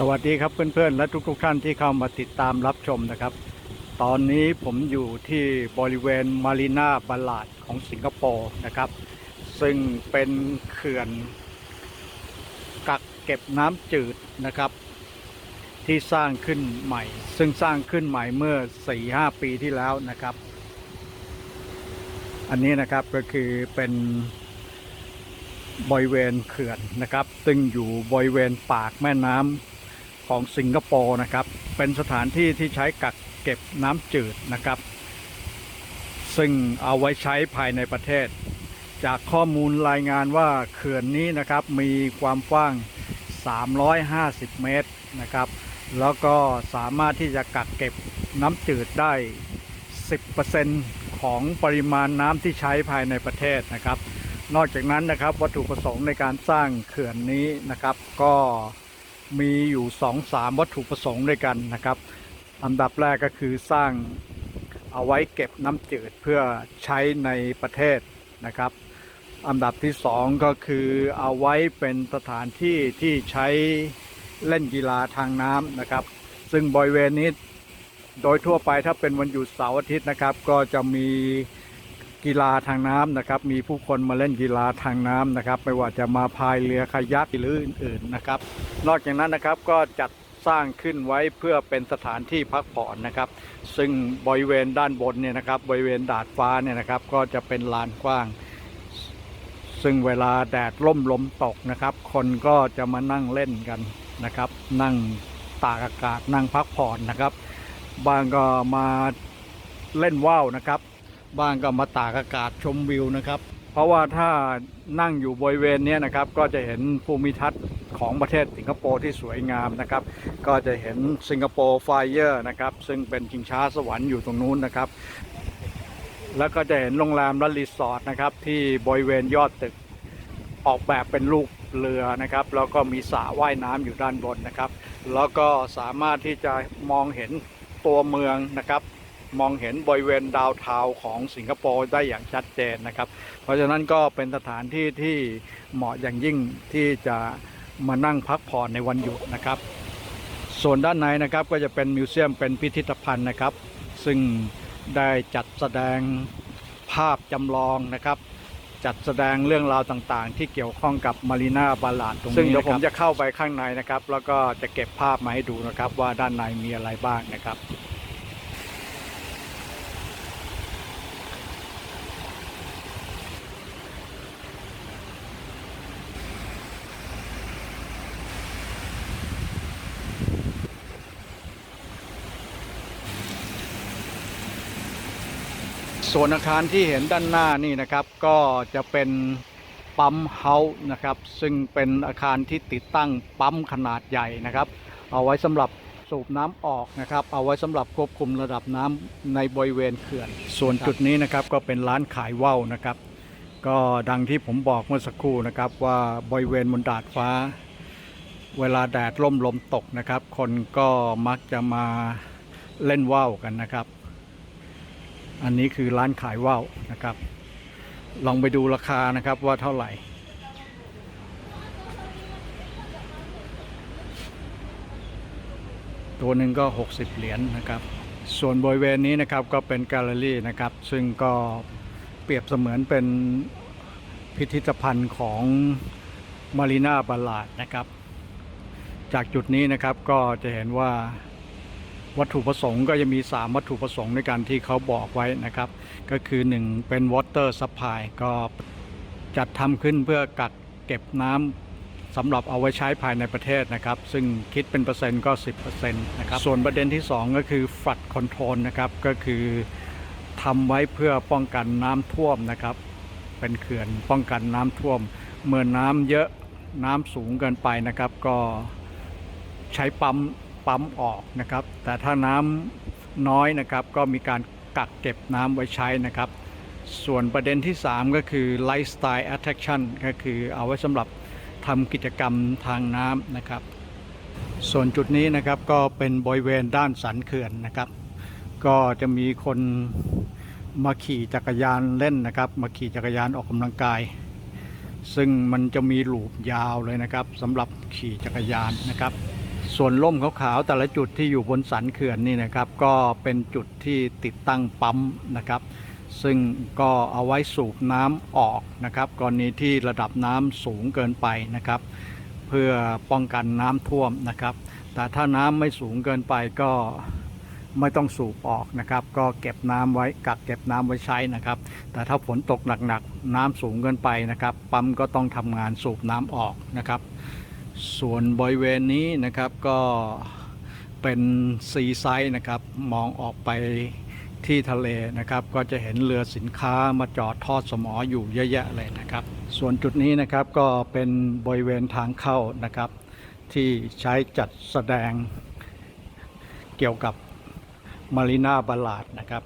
สวัสดีครับเพื่อนๆ และทุกๆท่านที่เข้ามาติดตามรับชมนะครับ ตอนนี้ผมอยู่ที่บริเวณมารีนาบาลาดของสิงคโปร์นะครับ ซึ่งเป็นเขื่อนกักเก็บน้ำจืดนะครับ ที่สร้างขึ้นใหม่ ซึ่งสร้างขึ้นใหม่เมื่อ 4-5 ปีที่แล้วนะครับ อันนี้นะครับก็คือเป็นบริเวณเขื่อนนะครับ ซึ่งอยู่บริเวณปากแม่น้ำ ของสิงคโปร์นะครับ เป็นสถานที่ที่ใช้กักเก็บน้ำจืดนะครับ ซึ่งเอาไว้ใช้ภายในประเทศ จากข้อมูลรายงานว่าเขื่อนนี้นะครับมีความกว้าง 350 เมตรนะครับ แล้วก็สามารถที่จะกักเก็บน้ำจืดได้ 10%ของปริมาณน้ำที่ใช้ภายในประเทศนะครับ นอกจากนั้นนะครับวัตถุประสงค์ในการสร้างเขื่อนนี้นะครับ ก็ มีอยู่ 2-3 วัตถุประสงค์ด้วยกันนะครับอันดับแรกก็คือสร้างเอาไว้เก็บน้ำจืดเพื่อใช้ในประเทศนะครับ อันดับที่สองก็คือเอาไว้เป็นสถานที่ที่ใช้เล่นกีฬาทางน้ำนะครับ ซึ่งบริเวณนี้โดยทั่วไปถ้าเป็นวันหยุดเสาร์อาทิตย์นะครับ ก็จะมี กีฬาทางน้ำนะครับ มีผู้คนมาเล่นกีฬาทางน้ำนะครับ ไม่ว่าจะมาพายเรือคายักหรืออื่นๆนะครับ นอกจากนั้นนะครับก็จัดสร้างขึ้นไว้เพื่อเป็นสถานที่พักผ่อนนะครับ ซึ่งบริเวณด้านบนเนี่ยนะครับบริเวณดาดฟ้าเนี่ยนะครับ ก็จะเป็นลานกว้าง ซึ่งเวลาแดดร่มลมตกนะครับ คนก็จะมานั่งเล่นกันนะครับ นั่งตากอากาศนั่งพักผ่อนนะครับ บางก็มาเล่นว่าวนะครับ บ้างก็มาตากอากาศชมวิวนะครับ เพราะว่าถ้านั่งอยู่บริเวณนี้นะครับ ก็จะเห็นภูมิทัศน์ของประเทศสิงคโปร์ที่สวยงามนะครับ ก็จะเห็นสิงคโปร์ไฟเออร์นะครับ ซึ่งเป็นชิงช้าสวรรค์อยู่ตรงนู้นนะครับ แล้วก็จะเห็นโรงแรมและรีสอร์ทนะครับ ที่บริเวณยอดตึกออกแบบเป็นลูกเรือนะครับ แล้วก็มีสระว่ายน้ำอยู่ด้านบนนะครับ แล้วก็สามารถที่จะมองเห็นตัวเมืองนะครับ มองเห็นบริเวณดาวน์ทาวของสิงคโปร์ได้อย่างชัดเจนนะครับ เพราะฉะนั้นก็เป็นสถานที่ที่เหมาะอย่างยิ่งที่จะมานั่งพักผ่อนในวันหยุดนะครับ ส่วนด้านในนะครับก็จะเป็นมิวเซียมเป็นพิพิธภัณฑ์นะครับ ซึ่งได้จัดแสดงภาพจำลองนะครับจัดแสดงเรื่องราวต่างๆ ที่เกี่ยวข้องกับมารีนาบาลาดตรงนี้ซึ่งเดี๋ยวผมจะเข้าไปข้างในนะครับ แล้วก็จะเก็บภาพมาให้ดูนะครับว่าด้านในมีอะไรบ้างนะครับ ส่วนอาคารที่เห็นด้านหน้านี่นะครับ ก็จะเป็นปั๊มเฮาส์นะครับ ซึ่งเป็นอาคารที่ติดตั้งปั๊มขนาดใหญ่นะครับ เอาไว้สำหรับสูบน้ำออกนะครับ เอาไว้สำหรับควบคุมระดับน้ำในบริเวณเขื่อน ส่วนจุดนี้นะครับก็เป็นร้านขายว่าวนะครับ ก็ดังที่ผมบอกเมื่อสักครู่นะครับ ว่าบริเวณบนดาดฟ้า เวลาแดดร่มลมตกนะครับ คนก็มักจะมาเล่นว่าวกันนะครับ อันนี้คือร้านขายว่าวนะครับ ลองไปดูราคานะครับว่าเท่าไหร่ตัวหนึ่งก็ 60 เหรียญนะครับ ส่วนบริเวณนี้นะครับก็เป็นแกลเลอรี่นะครับ ซึ่งก็เปรียบเสมือนเป็นพิพิธภัณฑ์ของมารีนาบาลาดนะครับ จากจุดนี้นะครับก็จะเห็นว่า วัตถุประสงค์ก็จะมี 3 วัตถุประสงค์ในการที่เขาบอกไว้นะครับ ก็คือ 1 เป็น water supply ก็จัดทำขึ้นเพื่อกักเก็บน้ำสำหรับเอาไว้ใช้ภายในประเทศนะครับ ซึ่งคิดเป็นเปอร์เซ็นต์ก็ 10%นะครับส่วนประเด็นที่ 2 ก็คือ flood control นะครับก็คือทำไว้เพื่อป้องกันน้ำท่วมนะครับ เป็นเขื่อนป้องกันน้ำท่วม เมื่อน้ำเยอะน้ำสูงเกินไปนะครับ ก็ใช้ปั๊ม ปั๊มออกนะครับ แต่ถ้าน้ำน้อยนะครับ ก็มีการกักเก็บน้ำไว้ใช้นะครับ ส่วนประเด็นที่ 3 ก็คือ lifestyle attraction ก็คือเอาไว้สำหรับทำกิจกรรมทางน้ำนะครับ ส่วนจุดนี้นะครับก็เป็นบริเวณด้านสันเขื่อนนะครับ ก็จะมีคนมาขี่จักรยานเล่นนะครับ มาขี่จักรยานออกกำลังกาย ซึ่งมันจะมีหลูปยาวเลยนะครับสำหรับขี่จักรยานนะครับ ส่วนร่มขาวๆแต่ละจุดที่อยู่บนสันเขื่อนนี่นะครับ ก็เป็นจุดที่ติดตั้งปั๊มนะครับ ซึ่งก็เอาไว้สูบน้ำออกนะครับกรณีที่ระดับน้ำสูงเกินไปนะครับ เพื่อป้องกันน้ำท่วมนะครับ แต่ถ้าน้ำไม่สูงเกินไปก็ไม่ต้องสูบออกนะครับ ก็เก็บน้ำไว้กักเก็บน้ำไว้ใช้นะครับ แต่ถ้าฝนตกหนักๆน้ำสูงเกินไปนะครับ ปั๊มก็ต้องทำงานสูบน้ำออกนะครับ ส่วนบริเวณนี้นะครับก็เป็นซีไซด์นะครับ มองออกไปที่ทะเลนะครับ ก็จะเห็นเรือสินค้ามาจอดทอดสมออยู่เยอะแยะเลยนะครับ ส่วนจุดนี้นะครับก็เป็นบริเวณทางเข้านะครับ ที่ใช้จัดแสดงเกี่ยวกับมารีนาบาลาดนะครับ